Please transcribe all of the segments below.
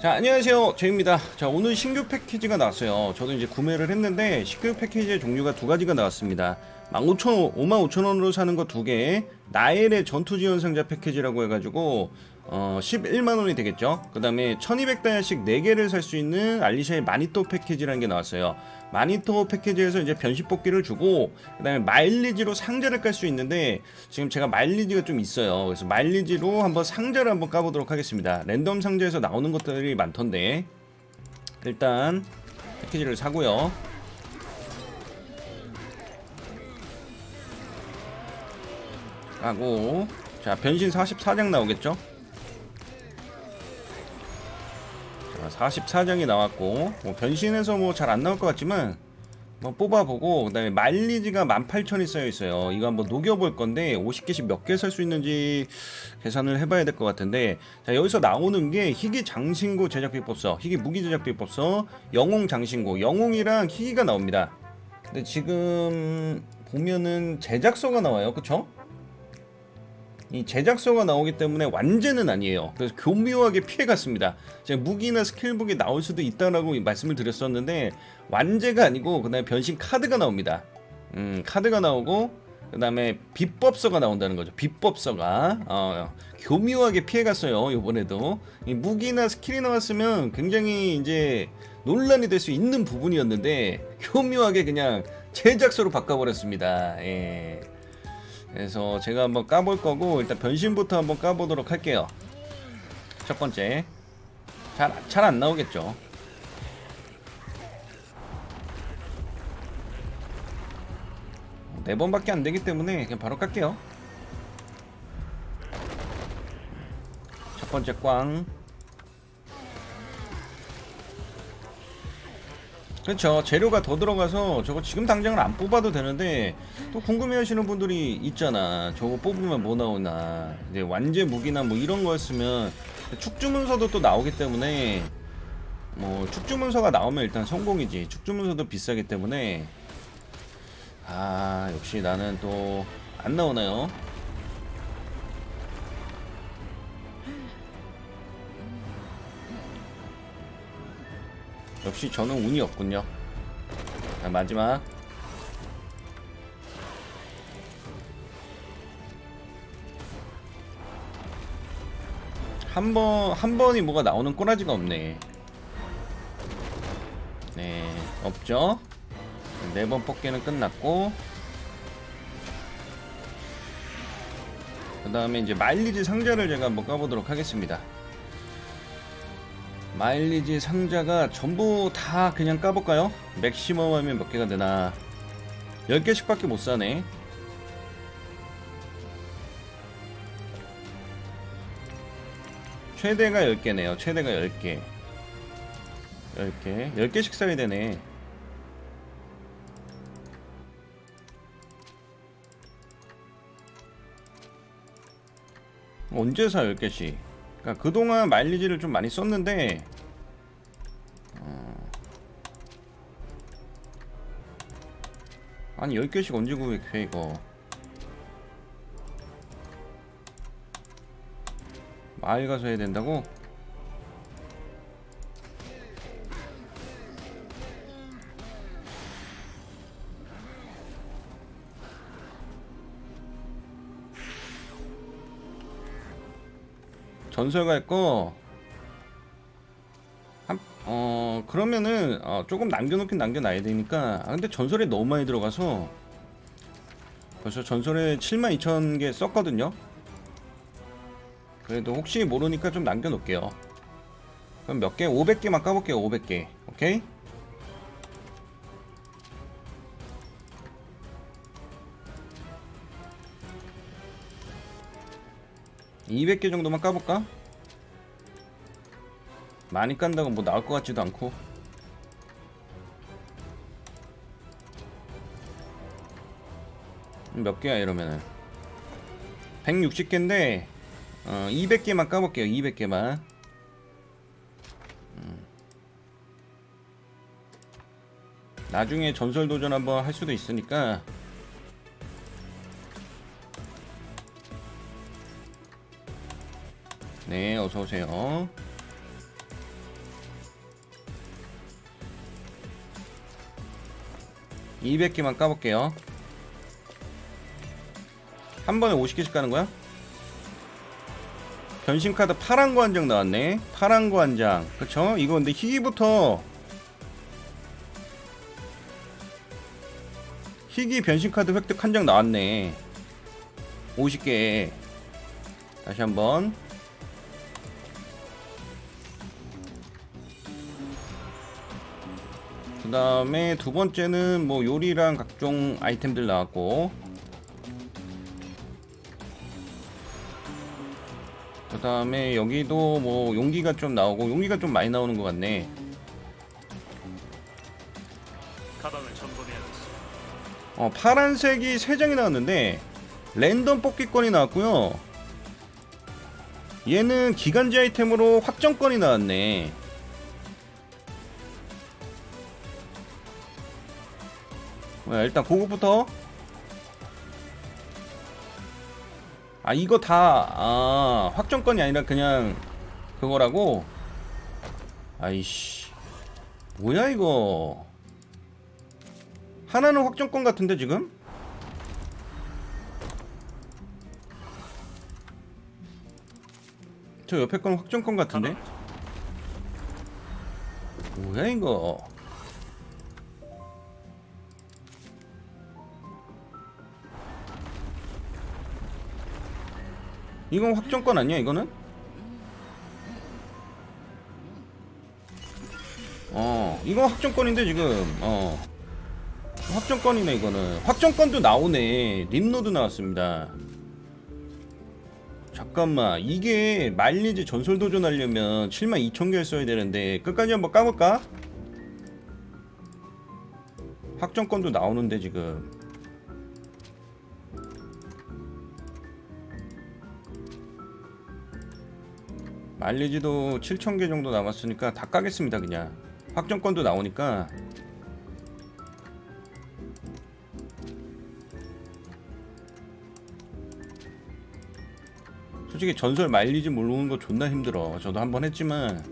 자 안녕하세요. 제입니다. 자 오늘 신규 패키지가 나왔어요. 저도 이제 구매를 했는데 신규 패키지의 종류가 두 가지가 나왔습니다. 15,000원 55,000원으로 사는 거 두개 나엘의 전투지원 상자 패키지라고 해가지고 어 11만원이 되겠죠? 그 다음에 1200다이아씩 4개를 살 수 있는 알리샤의 마니토 패키지라는 게 나왔어요. 마니토 패키지에서 이제 변신 뽑기를 주고 그 다음에 마일리지로 상자를 깔 수 있는데 지금 제가 마일리지가 좀 있어요. 그래서 마일리지로 한번 상자를 한번 까보도록 하겠습니다. 랜덤 상자에서 나오는 것들이 많던데 일단 패키지를 사고요. 하고 자 변신 44장 나오겠죠 44장이 나왔고 뭐 변신해서 뭐 잘 안 나올 것 같지만 뭐 뽑아보고 그 다음에 마일리지가 18,000이 쌓여있어요. 이거 한번 녹여볼 건데 50개씩 몇 개 살 수 있는지 계산을 해봐야 될 것 같은데 자 여기서 나오는 게 희귀 장신구 제작 비법서 희귀 무기 제작 비법서 영웅 장신구. 영웅이랑 희귀가 나옵니다. 근데 지금 보면은 제작서가 나와요. 그쵸? 이 제작서가 나오기 때문에 완제는 아니에요. 그래서 교묘하게 피해갔습니다. 제가 무기나 스킬북이 나올 수도 있다라고 말씀을 드렸었는데 완제가 아니고 그다음에 변신 카드가 나옵니다. 음, 카드가 나오고 그 다음에 비법서가 나온다는 거죠. 비법서가 어, 교묘하게 피해갔어요. 이번에도 이 무기나 스킬이 나왔으면 굉장히 이제 논란이 될 수 있는 부분이었는데 교묘하게 그냥 제작서로 바꿔버렸습니다. 예. 그래서 제가 한번 까볼 거고 일단 변신부터 한번 까보도록 할게요. 첫 번째 잘 잘 안 나오겠죠. 네 번밖에 안 되기 때문에 그냥 바로 깔게요. 첫 번째 꽝. 그렇죠. 재료가 더 들어가서 저거 지금 당장은 안 뽑아도 되는데 또 궁금해하시는 분들이 있잖아. 저거 뽑으면 뭐 나오나. 이제 완제 무기나 뭐 이런 거였으면 축주문서도 또 나오기 때문에 뭐 축주문서가 나오면 일단 성공이지. 축주문서도 비싸기 때문에 아 역시 나는 또 안 나오나요? 역시 저는 운이 없군요. 자, 마지막. 한 번, 한 번이 뭐가 나오는 꼬라지가 없네. 네, 없죠? 네 번 뽑기는 끝났고. 그 다음에 이제 마일리지 상자를 제가 한번 까보도록 하겠습니다. 마일리지 상자가 전부 다 그냥 까볼까요? 맥시멈 하면 몇 개가 되나? 10개씩 밖에 못 사네. 최대가 10개네요. 최대가 10개. 10개. 10개씩 사야 되네. 언제 사 10개씩 그러니까 그동안 마일리지를 좀 많이 썼는데 어... 아니 10개씩 언제 구획해 이거 마을 가서 해야 된다고? 전설 갈 거. 한, 어, 그러면은, 어, 조금 남겨놓긴 남겨놔야 되니까. 아, 근데 전설이 너무 많이 들어가서. 벌써 전설에 72,000개 썼거든요. 그래도 혹시 모르니까 좀 남겨놓을게요. 그럼 몇 개? 500개만 까볼게요, 500개. 오케이? (200개) 정도만 까볼까? 많이 깐다고 뭐 나올 것 같지도 않고. 몇 개야 이러면은? 160개인데 어, 200개만 까볼게요 200개만. 음. 나중에 전설 도전 한번 할 수도 있으니까. 네 어서오세요 200개만 까볼게요. 한 번에 50개씩 까는 거야? 변신 카드 파란 거한장 나왔네. 파란 거한 장. 그쵸? 이거 근데 희귀부터 희귀 변신 카드 획득 한 장 나왔네. 50개. 다시 한번. 그 다음에 두 번째는 뭐 요리랑 각종 아이템들 나왔고. 그 다음에 여기도 뭐 용기가 좀 나오고 용기가 좀 많이 나오는 것 같네. 가방을 점검해야겠어. 어 파란색이 3장이 나왔는데 랜덤 뽑기권이 나왔고요. 얘는 기간제 아이템으로 확정권이 나왔네 뭐야 일단 그것부터. 아 이거 다 아, 확정권이 아니라 그냥 그거라고? 아이씨. 뭐야 이거? 하나는 확정권 같은데 지금? 저 옆에 건 확정권 같은데? 뭐야 이거 이건 확정권 아니야 이거는? 어 이건 확정권인데 지금 어. 확정권이네 이거는. 확정권도 나오네. 림노드 나왔습니다. 잠깐만 이게 마일리지 전설 도전하려면 72,000개 써야 되는데 끝까지 한번 까볼까? 확정권도 나오는데 지금 마일리지도 7,000개 정도 남았으니까 다 까겠습니다 그냥 확정권도 나오니까 솔직히 전설 마일리지 모르는 거 존나 힘들어. 저도 한 번 했지만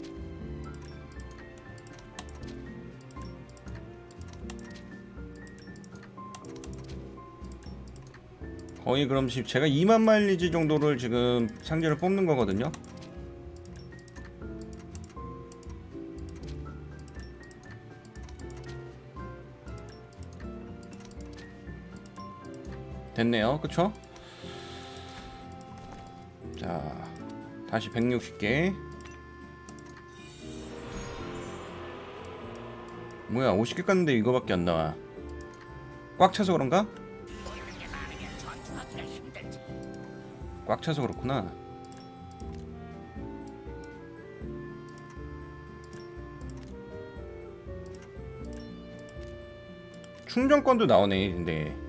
거의 그럼 지- 제가 2만 마일리지 정도를 지금 상자를 뽑는 거거든요. 됐네요. 그쵸? 자, 다시 160개. 뭐야, 50개 깠는데 이거밖에 안 나와. 꽉 차서 그런가? 꽉 차서 그렇구나. 충전권도 나오네, 근데.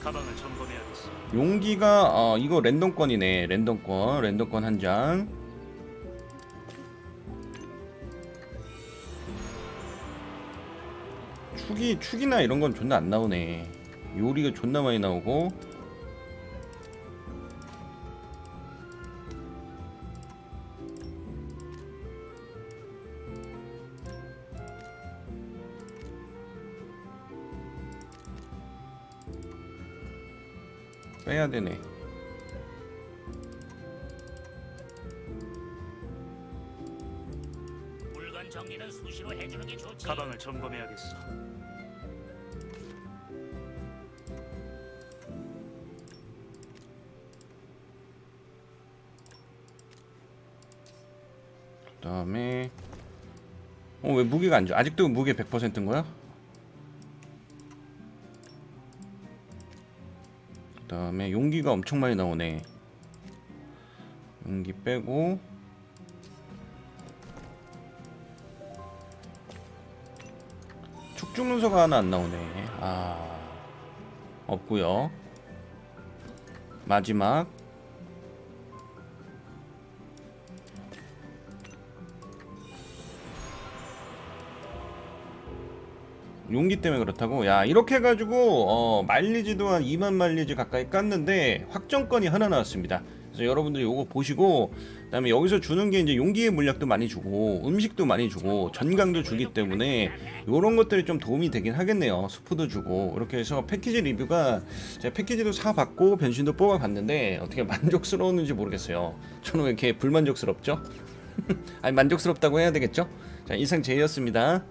가방을 점검해야겠어. 용기가 어 이거 랜덤권이네. 랜덤권 랜덤권 한장. 축이 축이나 이런 건 존나 안 나오네. 요리가 존나 많이 나오고 빼야 되네 물건 정리는 수시로 해주는 게 좋지. 가방을 점검해야겠어. 그다음에 어 왜 무게가 안 좋아 아직도 무게 100%인 거야? 그 다음에 용기가 엄청 많이 나오네. 용기 빼고. 축중 문서가 하나 안 나오네. 아 없고요. 마지막 용기 때문에 그렇다고? 야 이렇게 해가지고 어, 마일리지도 한 2만 마일리지 가까이 깠는데 확정권이 하나 나왔습니다. 그래서 여러분들이 요거 보시고 그다음에 여기서 주는 게 이제 용기의 물약도 많이 주고 음식도 많이 주고 전강도 주기 때문에 요런 것들이 좀 도움이 되긴 하겠네요. 수프도 주고. 이렇게 해서 패키지 리뷰가 제가 패키지도 사봤고 변신도 뽑아봤는데 어떻게 만족스러웠는지 모르겠어요. 저는 왜 이렇게 불만족스럽죠? 아니 만족스럽다고 해야 되겠죠? 자 이상 제이였습니다